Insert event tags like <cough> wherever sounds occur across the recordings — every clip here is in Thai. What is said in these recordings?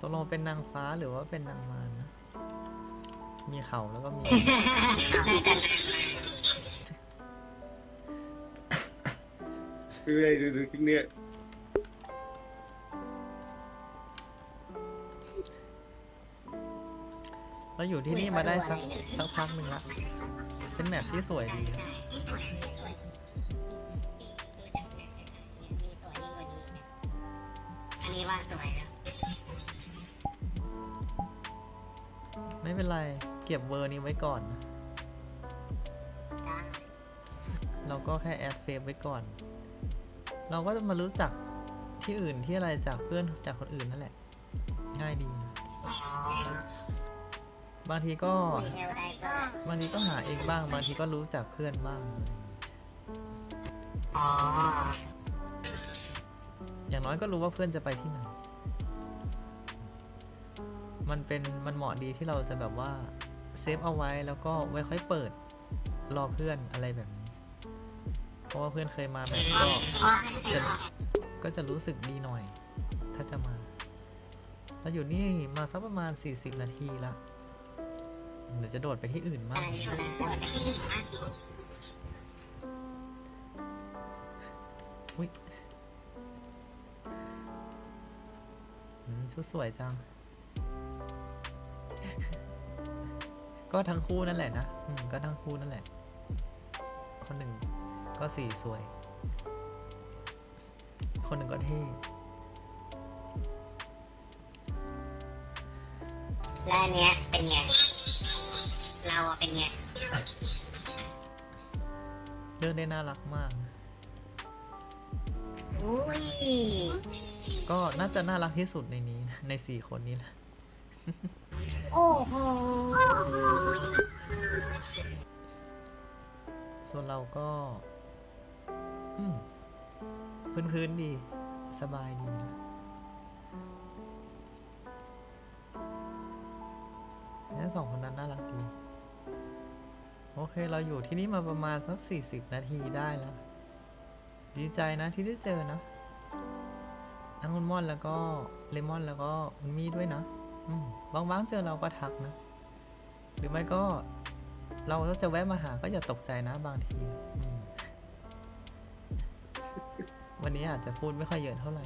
ตกลงเป็นนางฟ้าหรือว่าเป็นนางมารนะ มีเขาแล้วก็มีดูเลยดูดูคลิปเนี้ยเราอยู่ที่นี่มาได้สักสักพักหนึ่งละ เป็นแมปที่สวยดีอัน ไม่เป็นไร เก็บเวอร์นี้ไว้ก่อนนะได้เราก็แค่แอดเซฟไว้ก่อน เราก็จะมารู้จักที่อื่นที่อะไรจากเพื่อนจากคนอื่นนั่นแหละ ง่ายดีนะบางทีก็มีเอลใดก็บางทีก็หาเองบ้าง บางทีก็รู้จากเพื่อนบ้างอะไรอย่างเงี้ยอ๋อ อย่างน้อยก็รู้ว่าเพื่อนจะไปที่ไหน มันเป็นมันเหมาะดีที่เราจะแบบว่าเซฟเอาไว้แล้วก็ไว้ค่อยเปิดรอเพื่อนอะไรแบบนี้ เพราะว่าเพื่อนเคยมาแบบก็จะก็จะรู้สึกดีหน่อย ถ้าจะมาเราอยู่นี่มาสักประมาณ 40 นาทีละเดี๋ยวจะโดดไปที่อื่นมากอุ้ยชุดสวยจัง ก็ทั้งคู่นั่นแหละนะอืมก็ทั้งคู่นั่นแหละ คนหนึ่งก็สีสวย คนหนึ่งก็เท่แล้วอันเนี้ยเป็นไงเราอะเป็นไงเลือกได้น่ารักมาก อุ้ย ก็น่าจะน่ารักที่สุดในนี้นะในสี่คนนี้แหละ โอ้โหส่วนเราก็ อืมพื้นๆดี สบายดีนะเนี่ยสองคนนั้นน่ารักดี โอเคเราอยู่ที่นี่มาประมาณสักสี่สิบนาทีได้แล้ว ดีใจนะที่ได้เจอนะทั้งคุณม่อนแล้วก็เลมอนแล้วก็คุณมี่ด้วยนะ บางๆเจอเราก็ทักนะ หรือไม่ก็ เราจะแวะมาหาก็อย่าตกใจนะบางที วันนี้อาจจะพูดไม่ค่อยเยอะเท่าไหร่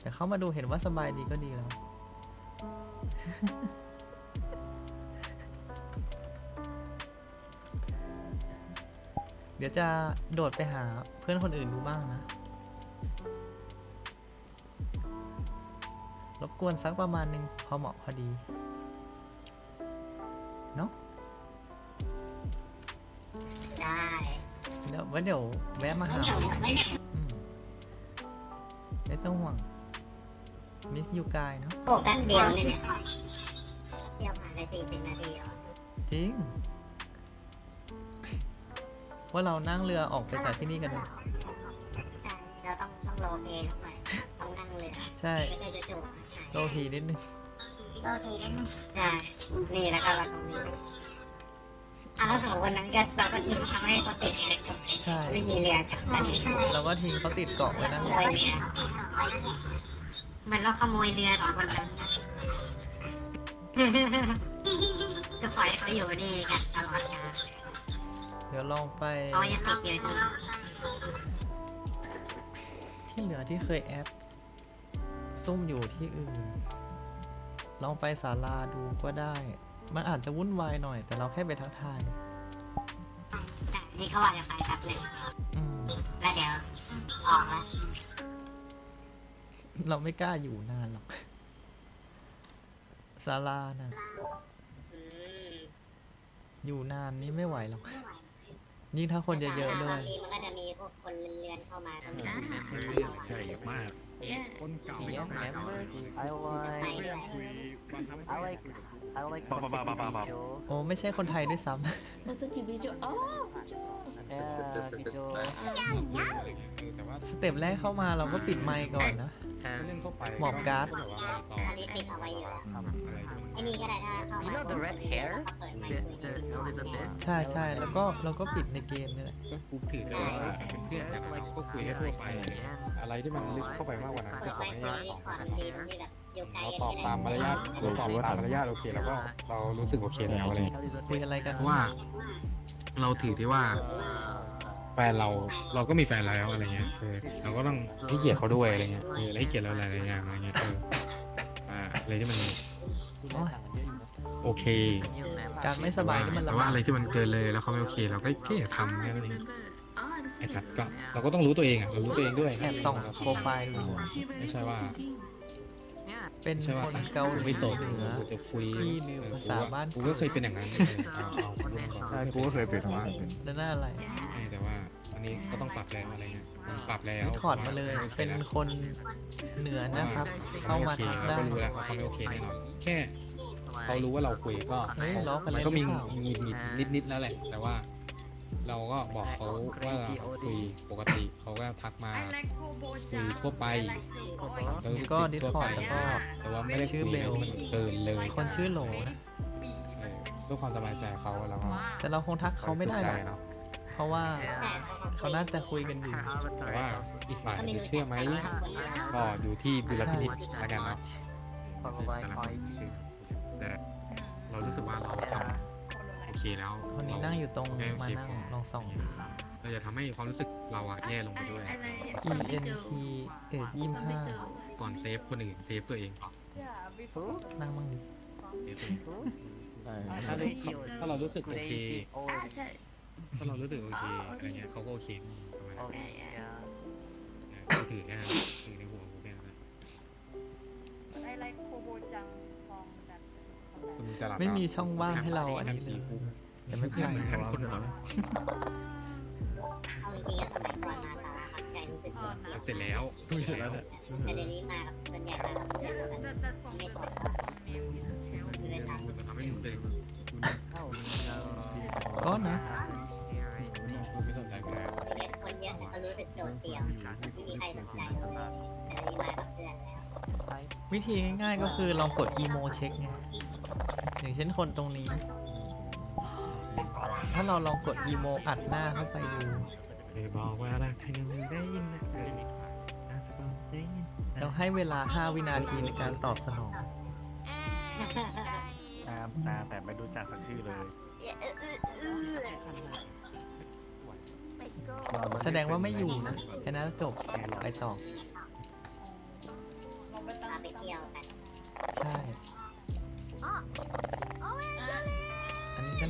แต่เข้ามาดูเห็นว่าสบายดีก็ดีแล้ว เดี๋ยวจะโดดไปหาเพื่อนคนอื่นดูบ้างนะ รบกวนสักประมาณหนึ่งพอเหมาะพอดี เนาะได้เดี๋ยวไว้เดี๋ยวแวะมาหาอืมไม่ต้องห่วง มิสยูกายเนาะโอ้แป๊บเดียวเนี่ยเดียวผ่านไปสี่สิบนาทีแล้วจริง ว่าเรานั่งเรือออกไปจากที่นี่กันเลยใช่ เราต้องต้องโรลเพลย์เข้าไปต้องนั่งเรือ ใช่ไม่ใช่จะจุก โลพีนิดนึงโรลเพลย์นั่นใช่นี่แล้วก็เราตรงนี้อะแล้วสองคนนั้นก็เราก็ทิ้งทำให้เขาติดเลยใช่ไม่มีเรือจับมันเราก็ทิ้งเขาติดเกาะไว้นั่นขแหโมละยเรือเหมือนเราขโมยเรือสองคนนั้นก็ปล่อยให้เขาอยู่นี่กันตลอดกาลเดี๋ยวลองไปเขายังติดอยู่นี่ที่เหลือที่เคยแอด ซุ่มอยู่ที่อื่น ลองไปศาลาดูก็ได้ มันอาจจะวุ่นวายหน่อย แต่เราแค่ไปทักทายแต่นี่เขาว่าจะไปครับเลยอืมแล้วเดี๋ยวออกแล้วเราไม่กล้าอยู่นานหรอกศาลานะอยู่นานนี่ไม่ไหวหรอกยิ่งถ้าคนเยอะๆด้วยบางทีมันก็จะมีพวกคนเรือนๆเข้ามาก็มีใหญ่มาก คนเก่าไม่ต้องหาเก่า I like คุยบางครั้ง I like I like บ้าบ้าบ้าบ้าบ้า video โอ้ไม่ใช่คนไทยด้วยซ้ Masuki video. Oh, video. yeah video แต่ว่าำ สเต็ปแรกเข้ามาเราก็ปิดไมค์ก่อนนะ เรื่องทั่วไปหมอบการ์ดก็แบบว่าเราต่ออันนี้ปิดเอาไว้อยู่แล้ว ทำอะไรที่มันไอ้นี่ก็ได้ถ้าเข้า You มา know the red hair? ก็เปิดไม The, ค์คุย the Elizabeth? ใช่ใช่แล้วก็เราก็ปิดในเกมนี่แหละก็กูถือแต่ว่าเป็นเพื่อนกันนะก็คุยได้ทั่วไป อะไรที่มันลึกเข้าไปมากกว่านั้นเปิก็ดขไมอค์ไม่คุยได้ดีขอทันทีที่แบบอยู่ไกลเรากันตอบตามมารยาทเราตอบตามมารยาทโอเคแล้วก็เรารู้สึกโอเคแล้วอะไรอย่างเงี้ยคุยอะไรกันเพราะว่า เราถือที่ว่าแฟนเราเราก็มีแฟนแล้วอะไรเงี้ยเออเราก็ต้องให้เกียรติเขาด้วยอะไรเงี้ยเออและให้เกียรติเราหลายๆอย่างอะไรเงี้ยเอออ่าอะไรที่มันโอ้ยโอเคการไม่สบายก็มันแต่ลำว่าบากอะไรที่มันเกินเลยแล้วเขาไม่โอเค เราก็แค่อย่าทำแค่นั้นเองไอ้สัตว์ก็เราก็ต้องรู้ตัวเองอะเรารู้ตัวเองด้วยแอบส่องโปรไฟล์ดูไม่ใช่ว่า เป็นไม่ใช่คว่านเกาหลีไม่โสดเหนือ กูจะคุยที่มีภาษาบ้าน กูก็เคยเป็นอย่างนั้นเออเอาเอาพูดตรงๆ ใช่กูก็เคยเป็นมาแล้วน่าอะไรใช่แต่ว่าอันนี้ก็ต้องปรับแล้วอะไรเงี้ยต้องปรับแล้วถอดมาเลย เป็นคนเหนือนะครับ เข้ามาโอเคทักเราได้ ก็รู้แล้วว่าเขาไม่โอเคแน่นอนแค่เขารู้ว่าเราคุยก็เฮ้ยล้อกันมัเล่นนก็มีหรือเปล่ามีนิดนิดๆแล้วแหละ แต่ว่า เราก็บอกเขาว่าคุยปกติเขาก็ทักมาคุยทั่วไปแล้วก็คุยดิสทั่วคอไปร์ดแล้วก็แต่ว่าไม่ได้ชื่คุอยเบลมันเกินเลยคนชื่อโหลนะเออเพื่อความสบายใจเขาแล้วก็แต่เราคงทักเขาไม่ได้หรอกเนาะเพราะว่าเขาน่าจะคุยกันอยู่แต่ว่าอีกฝ่ายจะเชื่อไหมก็อยู่ที่ดุลพินิจแล้วกันเนาะ เคแล้วคนนี้นั่งอยู่ตรงมานั่งลองส่อง เราจะทำให้ความรู้สึกเราอะแย่ลงไปด้วย E N T เอ็ดยี่ห้าก่อนเซฟคนอื่นเซฟตัวเองก่อนนั่งมั่งดิเซฟตัวเองได้ถ้าเราถ้าเรารู้สึกโอเคถ้าเรารู้สึกโอเคอะไรเงี้ยเขาก็โอเคประมาณนั้นกูถือแค่นั้นถือในหัวกูแค่นั้นนะคุ ณจะหลับไม่มีช่องว่างให้เราอันนี้เลยแต่ไม่เป็นไรแค่คนเหรอเอาจริงๆอะสมัยก่อนมาสาราครับใจรู้สึกโดดเดี่ยวเสร็จแล้วเสร็จแล้วเนี่ยแต่เดี๋ยวนี้มากับส่วนใหญ่มากับเพื่อนแล้วกันไม่ตกไม่เป็นไรคุณจะทำให้คุณเป็นก็นะคุณไม่สนใจกูแล้วเรียนคนเยอะแต่ก็รู้สึกโดดเดี่ยวไม่มีใครสนใจเลยแต่เดี๋ยวนี้มากับเพื่อนแล้ววิธีง่ายๆก็คือลองกดอีโมเช็คไง อย่างเช่นคนตรงนี้ ถ้าเราลองกดอีโมอัดหน้าเข้าไปดูเคยบอกว่ารักใครยังไม่ได้ยินนะเคยอาจจะบอกได้ยินแล้วให้เวลา 5 วินาทีในการตอบสนอง ตามตาแต่ไม่รู้จักสักชื่อเลยแสดงว่าไม่อยู่นะแค่นั้นจบไปต่อมาไปเที่ยวกันใช่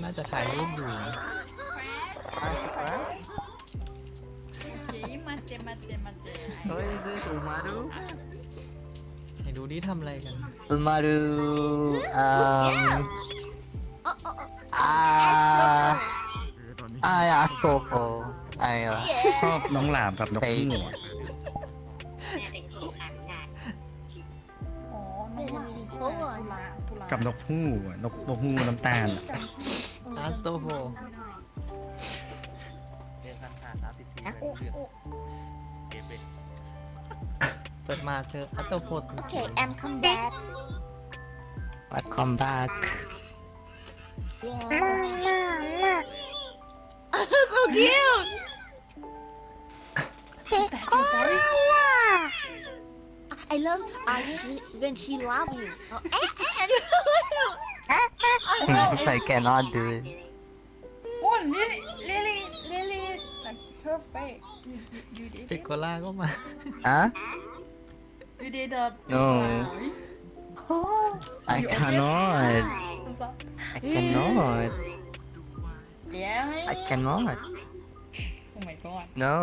น่าจะถ่ายรูปอยู่นะเฮ้ยซื้ออุมารุไหนดูดิทำอะไรกัน อุมารุอืมอ่าอ่าอาสโตโฟไอ้อชอบน้องหลามกับนกฮูกอะแม่เป็นคู่ต่างชาติกับนกฮูกนกนกฮูกน้ำตาลอะ อาร์โตโฟเปิดมาเจออาร์โตโฟจริง Okay, I'm come back. welcome back Yeah. so cute. She's back, she's back. I love I when she love you. Oh, eh, <laughs> I cannot do it Oh, Lily, Lily, Lily, like perfect. You, you, you ๆ did เจ it. โกล่าก็มา huh You did a. No. Oh, I You cannot I cannot yeah. I cannot Oh my god. no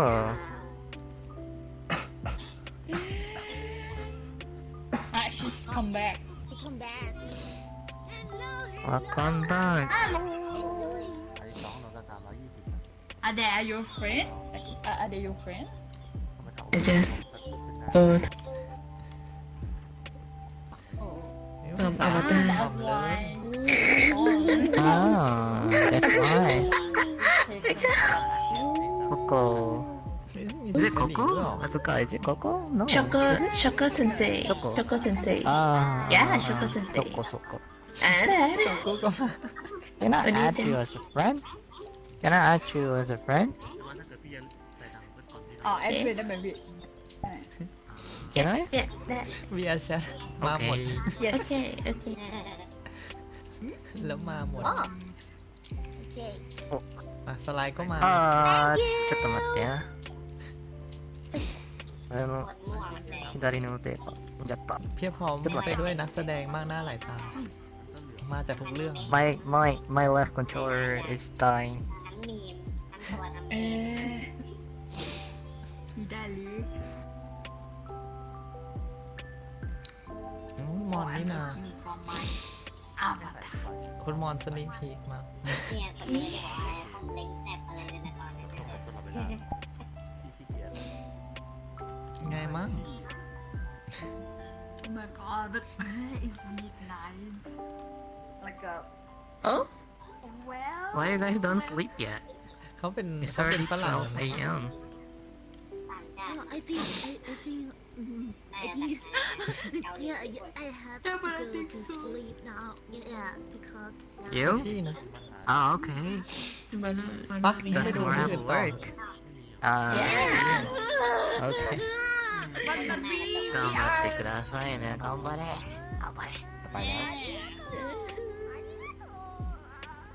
Ah, she's come back. come back. Welcome back Are they are your friend? Like, are, are they your friend? Just เพิ่มตา Ah, เต็ม that's เลย why. Oh, ah that's why take it. Coco ไม่มี Is สี it กะหรี่ด้วยเหร Coco? อ I forgot. Is it Coco? No. Sugar is it? Sugar Sensei Choco. Sugar Sensei Ah. Yeah, Choco Sensei. Choco, Choco. อ่าได้ได้ กูก็มา Can I What do you add think? you as a friend? Can I add you as a friend? อ๋อแอดเฟรนได้ไหมพี่ Can I? Yeah, that เวียแชทมาหมด Okay. okay okay แล้วมาหมด อ๋อ อ่ะสไลด์ก็มา あー、ちょっと待ってな。あの、 คนมั่วหมดเลย 左の手が飛んじゃった。 เพียบพร้อมไปด้วยนักแสดงมากหน้าหลายตา มาจากทุกเรื่อง My, my, my left controller is dying. ทั้งมีมทั้งตัวทั้งเอเพลงอได้เลยอืมมอนนี่นาอ้าวคุณมอนสนิคพีกมาเนี่ยคนนี้จะบอกอะไรต้องเล็งแซบอะไรในละครเนี่ยไงมั้ง Oh my god it's midnight Like a. Oh? Well. Why you guys don't sleep yet? เขาเป็น It's already 12 a.m. Oh, I think, I, I think, I think, yeah, yeah, I have to go to sleep now. Yeah, because You? จี้นะ Oh, okay. ปะมีให้ Does ดู more ให้ติ work? Uh, yeah. okay. Don't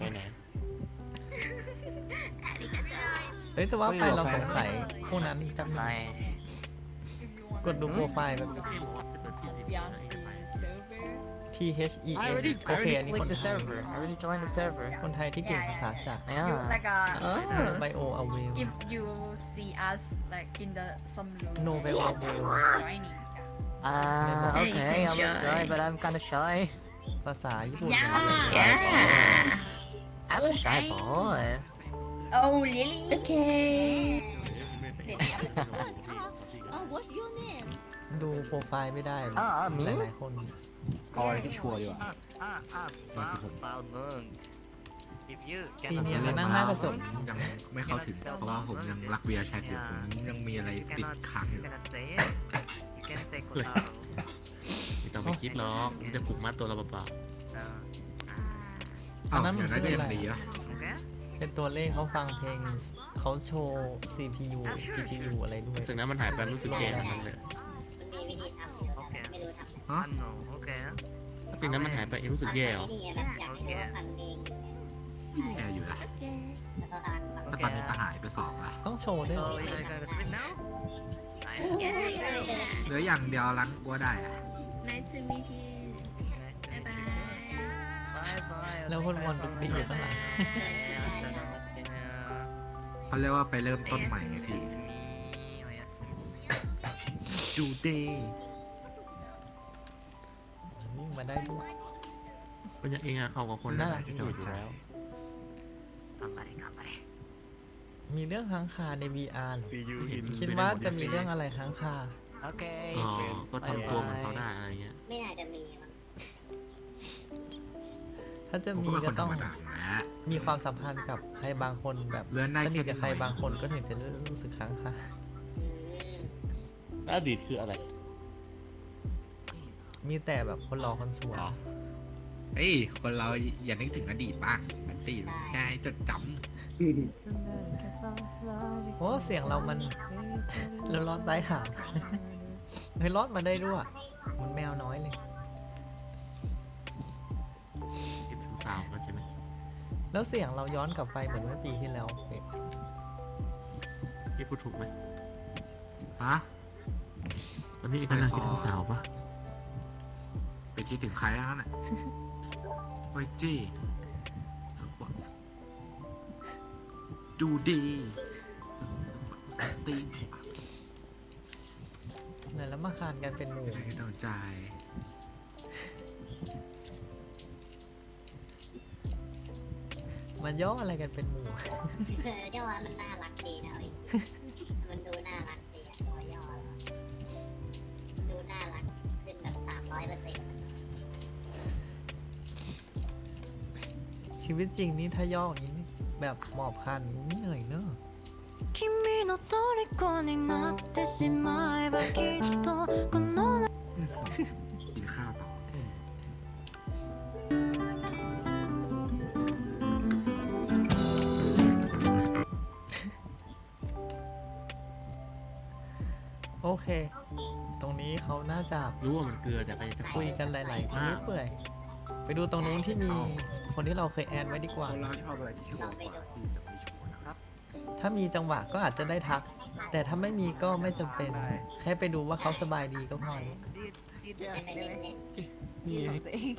ไปไหน เฮ้ยแต่ว่าไปเราสงสัยพวกนั้นจำได้はい。กดดูโปรไฟล์แบบ T H E I S already, โอ I เค already อันนี้คน clicked the server. I already joined the server. คนไทยที่เก่งภาษาจาก Yeah. like a ไบโอเอาเวล if you see us like in the some room No, by all means. joining Uh, Hey, okay, I'm shy. shy, but I'm kind of shy. ภาษาญี่ปุ่น yeah I'm a shy boy. oh really okay oh what's your name ดูโปรไฟล์ไม่ได้อ่าอ่ามี หลายๆคนเอาอะไรที่ชัวร์ดีกว่า Ah, ah, foul, foul moon. If you ปีนี้มานั่งหน้ากระจกยังไม่เข้าถึง เพราะว่าผมยังรักเบียร์แชทอยู่ผมยังมีอะไรติดค้างอยู่ cannot say it. You can say kotal. ไม่ต้องไปคิดหรอกมันจะผูกมัดตัวเราเปล่า อันนั้นอย่างนั้นมันก็คือยังอะไรดีอะ Okay. เป็นตัวเลขเขาฟังเพลงเขาโชว์ CPU GPU อะไรด้วยๆสิ่งนั้นมันหายไปมันรู้สึกแย่ทั้งนั้นเลยมันมีวิธีทำอยู่แต่ไม่รู้ทำฮะ No, okay. ถ้าสิ่งนั้นมันหายไปเองรู้สึกแย่เหรอไม่ดีแบบอยากให้รู้ว่าฟังเพลงแย่อยู่นะแล้วก็ทานฟังแต่ตอนนี้ก็หายไปสองละต้องโชว์ด้วยเหรอ So you guys gonna sleep now? Nice. เหลืออย่างเดียวล้างกัวได้อะ nice to meet you แล้วคนวนตีอยู่ข้าไหร่เขาเรียกว่าไปเริ่มต้นใหม่ไงพี่จูดี้วิ่มาได้ด้วยเป็นยังเองอะเขากับคนน่ารักที่สุดอยู่แล้ว มีเรื่องค้างคาใน VR เหร์คิดว่าจะมีเรื่องอะไรค้างคา โอเค อ๋อก็ทำตัวเหมือนเขาได้อะไรเงี้ย ไม่น่าจะมี ถ้าจะผมมีก็เป็นคก็นธรต้องรมดาแหละมีความสัมพันธ์กับใครบางคนแบบเลื่อนได้สนิทแค่กับใครนิดหน่อยบางคนก็ถึงจะรู้สึกค้างคาอืมอดีตคืออะไร มีแต่แบบคนรอคนสวยอ๋อเฮ้ย คนเราอย่านึกถึงอดีตบ้างอดีตแค่ให้จดจโอ้เสียงเรามันเรารอดได้หาง เฮ้ยรอดมาได้ด้วยมันแมวน้อยเลย แล้วเสียงเราย้อนกลับไปเหมือนเมื่อปีที่แล้วพี่พูดถูกไหมำฮะตอนนี้กำลังคิดถึงสาวปะไปคิดถึงใครแล้วน่ะโอ้ยจี้ดูดีตีไหนแล้วมาคานกันเป็นหมู่ให้เราใจ มันย่ออะไรกันเป็นหมู่ เออย่อแล้วมันน่ารักดีนะเอาจริงๆมันดูน่ารักดีอะพอย่อแล้วมันดูน่ารักขึ้นแบบสามร้อยเปอร์เซ็นต์ ชีวิตจริงนี่ถ้าย่ออย่างนี้นี่แบบหมอบคานอย่างนี้เหนื่อยเนอะ 君の虜になってしまえばきっ จะรู้ว่ามันเกลือแต่ก็จะคุยกันหลายๆคนเปื่อยไปดูตรงนู้นที่มีคนที่เราเคยแอนไว้ดีกว่าเราชอบอะไรที่ชัวร์กว่าที่จะไม่ชัวร์นะครับถ้ามีจังหวะก็อาจจะได้ทัก แต่ถ้าไม่มีก็ไม่จำเป็น แค่ไปดูว่าเขาสบายดีก็พอไม่ไปเล่นเล่นนี่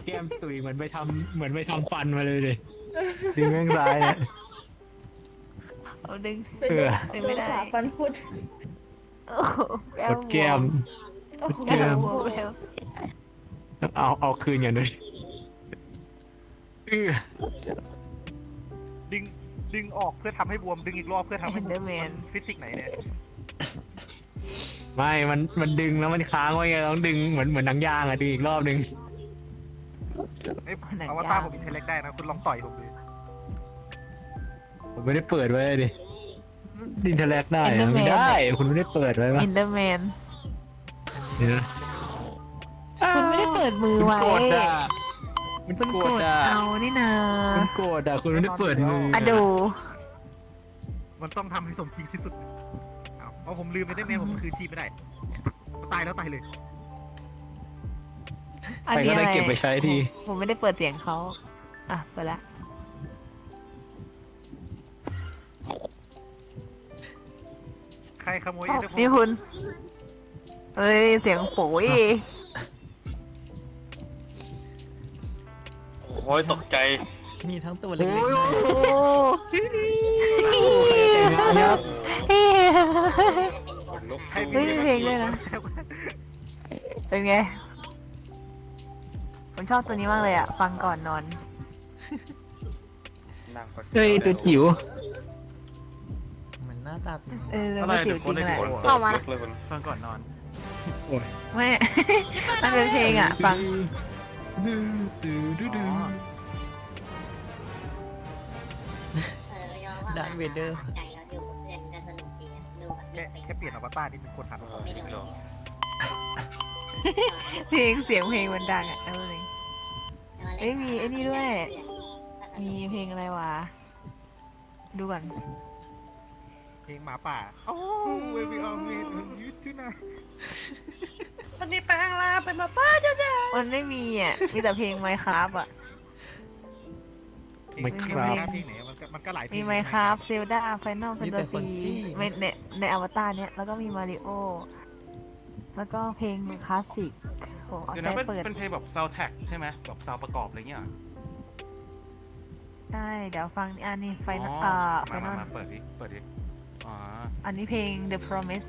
แก้มตุยเหมือนไปทำเหมือนไปทำฟันมาเลยดิดึงแม่งซ้ายอะเอาดึงเออดึงไม่ได้ขาฟันพุดโอ้โหกดแก้ม โอ้โหแก้มแก้มเอาเอาคืนอย่างนึงเออดึงดึงออกเพื่อทำให้บวมดึงอีกรอบเพื่อทำให้เห็นเดอร์แมนฟิสิกส์ไหนเนี่ยไม่ มัน มันดึงแล้วมันค้างไว้ไงต้องดึงเหมือนเหมือนหนังยางอะดึงอีกรอบนึงเอ้ยเอาว่าตาผมอินเทลเล็กได้นะคุณลองต่อยผมดูผมไม่ได้เปิดไว้ดิดินเทอร์แลกได้อะไม่ได้ คุณไม่ได้เปิดไว้ปะอินเดอร์แมน เดี๋ยวนะคุณไม่ได้เปิดมือมันไว้กดอะมันคุณกกดดอะเอานี่นามันกดอะคุณไม่ได้เปิดมืออะดู มันต้องทำให้สมจริงที่สุดเอาเอาผมลืมไปได้ไหมผมคืนชีพไม่ได้ ตายแล้วตายเลย อันใครนี้ก็อะได้ไรเก็บไปใช้ทีผมไม่ได้เปิดเสียงเขาอะไปละใครขโมยอ้าวเดี๋ยวผมนี่คุณ เอ้ย เสียงปุ๋ยโอ้ยตกใจมีทั้งตัวเล็กโอ้ๆน้อยโหใครแต่งงานครับเฮ้ยลุกใครสู้ไม่มีเพลงด้วยนะ เป็นไง ผมชอบตัวนี้มากเลยอะ ฟังก่อนนอน นั่งก่อนเฮ้ยตัวจิ๋วเหมือนหน้าตาเป็นเออแล้วก็จิ๋วจริงแหละเข้ามาเลยมันฟังก่อนนอน ไม่ มันเป็นเพลงอะ ฟังดื้อดื้อดื้อดื้อเออยอมว่าดาร์ธเวเดอร์ใจเราอยู่กับเพื่อนก็สนุกดีอะดูแบบแค่ไม่แค่เปลี่ยนอวตารนี่เป็นคนหันไม่จริงโดเหรนอเพลงเสียงเพลงมันดังอะเอาเลยเอ้ยมีไอ้นี่ด้วย มีเพลงอะไรวะ ดูก่อนเพ ลงหมาป่าโอ้เวบีออมเมดยืดที่หน้าวันนี้แปลงลาเป็นมาป้าเจ้าจ้ามันไม่มีอะ มีแต่เพลงไมครับอะเพลงเพลงเพลงไหนมันก็มันก็หลายเพลงมีไมครับเซลดาไฟนอลแฟมีนแต่ตาคนซีจี้ในในอวตารเนี้ยแล้วก็มีมาริโอ แล้วก็เพลงคลาสสิกผมเอาเดี๋ยวใจนะเป็นเปิดเป็นเพลงแบบซาวแท็กใช่ไหมแบบซาวประกอบอะไรเงี้ยใช่เดี๋ยวฟังอันนี้ไฟนอลอ๋ออ่าไฟมานอมาลมาเปิดดิเปิดดิ อ๋ออันนี้เพลง The Promise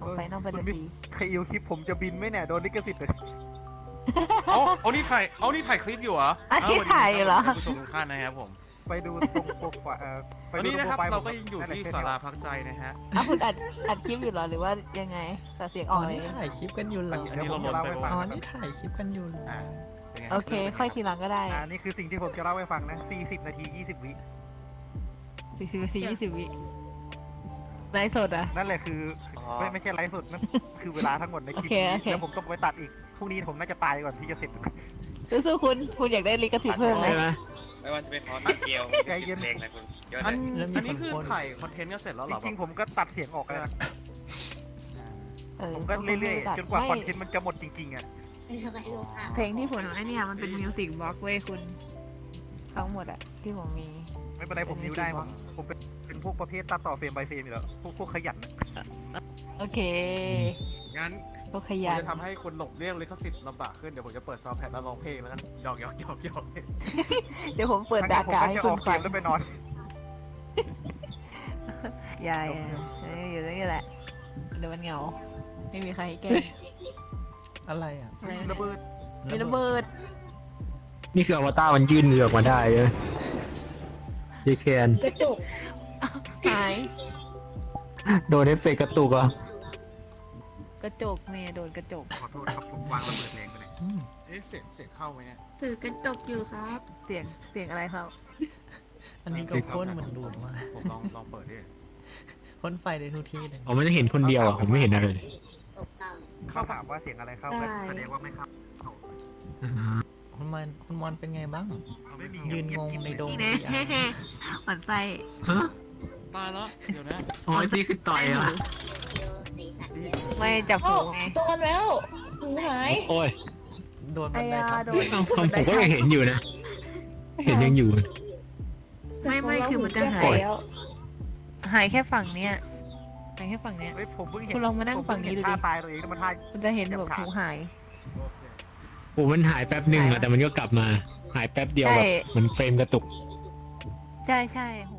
ของไฟนอลแฟนตาซีใครอิวคลิปผมจะบินไหมเนี่ยโดนลิขสิทธิ์เลยเอาเอานี่ถ่ายเอานี่ถ่ายคลิปอยู่เหรออันนี้เสวัสดีถ่ายอยู่เหรอท่านผู้ชมทุกท่านนะครับผมไปดูตรงโปรไฟล์เอ่อไปวันดูนี้ตรงนะโปครรับไฟล์เราก็ยังอยู่ที่สาราพักใจนะฮะ อะคุณอัดอัดคลิปอยู่เหรอหรือว่ายังไงแต่เสียงออ๋ออกเลนี่ยถ่ายคลิปกันอยู่เหรออันนี้เราลดไปอ๋อนี่ถ่ายคลิปกันอยู่เหรออ่าเป็นไงโอเค ค่อยทีหลังก็ได้อ่านี่คือสิ่งที่ผมจะเล่าให้ฟังนะ 40 นาที 20 วิ สี่สิบนาทียี่สิบวิ ไลฟ์สดอะ นั่นแหละคือไม่ไม่ใช่ไลฟ์สดนั่นคือเวลาทั้งหมดในคลิปโอเคนี้โอเค แล้วผมต้องไปตัดอีกพรุ่งนี้ผมน่าจะตายก่อนที่จะเสร็จ สู้ๆคุณ คุณอยากได้ลิขสิทธิ์เพิ่มไหม ใช่ไหม ไม่ว่าจะเป็นคอร์สเกลใจเย็น เพลงอะไรคุณเยอะอัเลนยแล้วมีอันนี้คนคือโพสต์ถ่ายคอนเทนต์ก็เสร็จแล้วเหรอจริงๆผมก็ตัดเสียงออกแล้วนะเออผมก็เรื่อยๆจนกว่าคอนเทนต์มันจะหมดจริงๆอะจะไปดูภาพเพลงที่ผมไอ้เนี่ยมันเป็นมิวสิกบล็อกเว้ยคุณ ทั้งหมดอะที่ผมมี ไม่เป็นไรผมนิ้วได้ผมผมเป็นเป็นพวกประเภทตัดต่อเฟรม by เฟรมอยู่แล้วพวกพวกขยันนะโอเคงั้นพวกขผมยันจะทำให้คนหลบเลี่ยงลิขสิทธิ์ลำบากขึ้น เดี๋ยวผมจะเปิดซาวด์แพดแล้วร้องเพลงแล้วกันหยอกหยอกหยอกหยอกเดี๋ยวผมเปิดทั้งดาที่ผมกาก็ให้จะคุอณอกเกฟังมแล้วไปนอน อยาอย่าเอ้ยอยู่ตรงนี้แหละ เดี๋ยวมันเหงา ไม่มีใครให้แก้อะไรอะอะไรระเบิดมีระเบิด นี่คืออวตารมันยื่นมือออกมาได้เลย ยีแคนกระจกหาย โดนเอฟเฟกต์กระตุกอะกระจกเนี่ยโดนกระจก ขอโทษครับผมวางระเบิดแรงไปหน่อยอืมเอ๊ะเสียงเสียงเข้าไหมเนี่ยถือกระจกอยู่ครับ เสียง เสียงอะไรครับ อันนี้ก็โคตรเหมือนดูดมาผมลองลองเปิดดิคพ่นไฟได้ทุกที่เลยผมไม่ได้เห็นคนเดียวอะผมไม่เห็นอะไรเลยถูกต้องเขาถามว่าเสียงอะไรเข้ากันแสดงว่าไม่เข้า คุณมอนคุณมอนเป็นไงบ้างไม่มียืนงงในดงนี่ขแน่ยะหมันไส้ฮะตายแล้วเดี๋ยวนะอ๋อนี่คือต่อยเหรอะชิวสีสันเดียวไม่จับโอ้หูไงโดนแล้วหูหาย โอ้ยโดนบันไดทับไอ้ยาโดนเอาผมผมก็ยังเห็นอยู่นะ เห็นยังอยู่ ไม่ไม่คือมันจะหายหูแล้วหายแค่ฝั่งเนี้ยหายแค่ฝั่งเนี้ย เฮ้ยผมเพิ่งเห็นคุณลองมานั่งผเพิ่ฝั่งนี้ดูดิเห็ท่าตายตัวเองแล้วมาท่ามันจะเห็นแบบหูหาย โอ้ มันหายแป๊บหนึ่งอะแต่มันก็กลับมา หายแป๊บเดียวแบบใช่ เหมือนเฟรมกระตุก ใช่ใช่หู